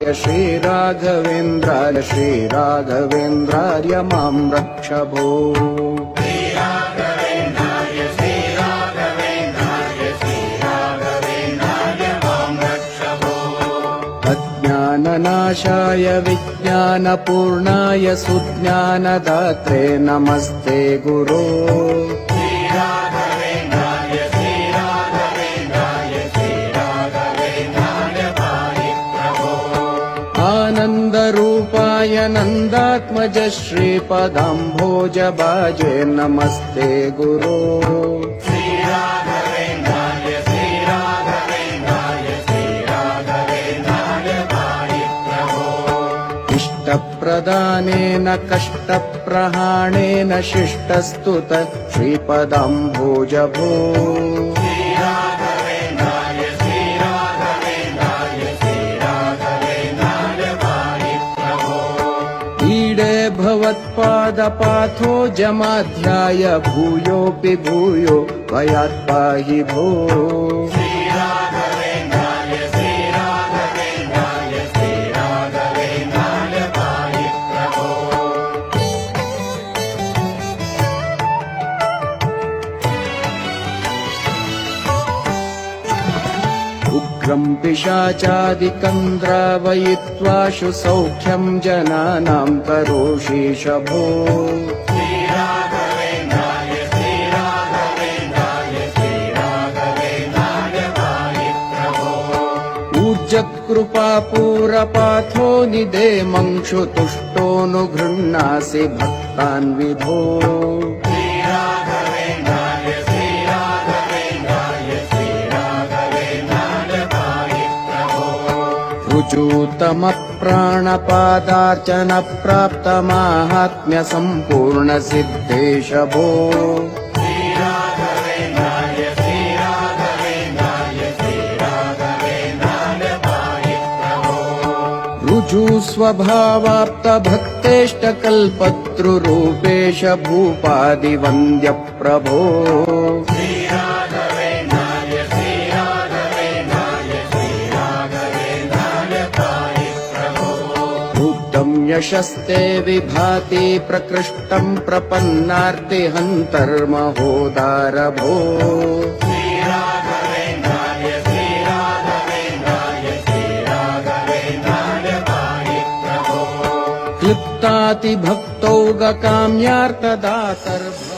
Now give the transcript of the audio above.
श्रीराघवेन्द्राय श्रीराघवेन्द्रार्य मां रक्ष भो अज्ञाननाशाय विज्ञानपूर्णाय सुज्ञानदात्रे नमस्ते गुरो नन्दात्मज श्रीपदाम्भोजबाजे नमस्ते गुरो। इष्टप्रदानेन कष्टप्रहाणेन शिष्टस्तुत श्रीपदाम्भोज भवत्पादपाथो जमाध्याय भूयोऽपि भूयो भयात् पाहि भो उग्रं पिशाचादिकं द्रावयित्वाशु सौख्यं जनानां करोषीश भो ऊर्जकृपापूरपाथो निदेमंशु तुष्टोऽनुगृह्णासि भक्तान् विभो ऋजूतमप्राणपादार्चनप्राप्तमाहात्म्यसम्पूर्णसिद्धेश भो ऋजुस्वभावाप्तभक्तेष्टकल्पतृरूपेश भूपादिवन्द्यप्रभो यशस्ते विभाति प्रकृष्टं प्रपन्नार्तिहन्तर्महोदार भो क्लिप्तातिभक्तौ गकाम्यार्तदातर्भवम्भोदिपारङ्गतप्राज्ञ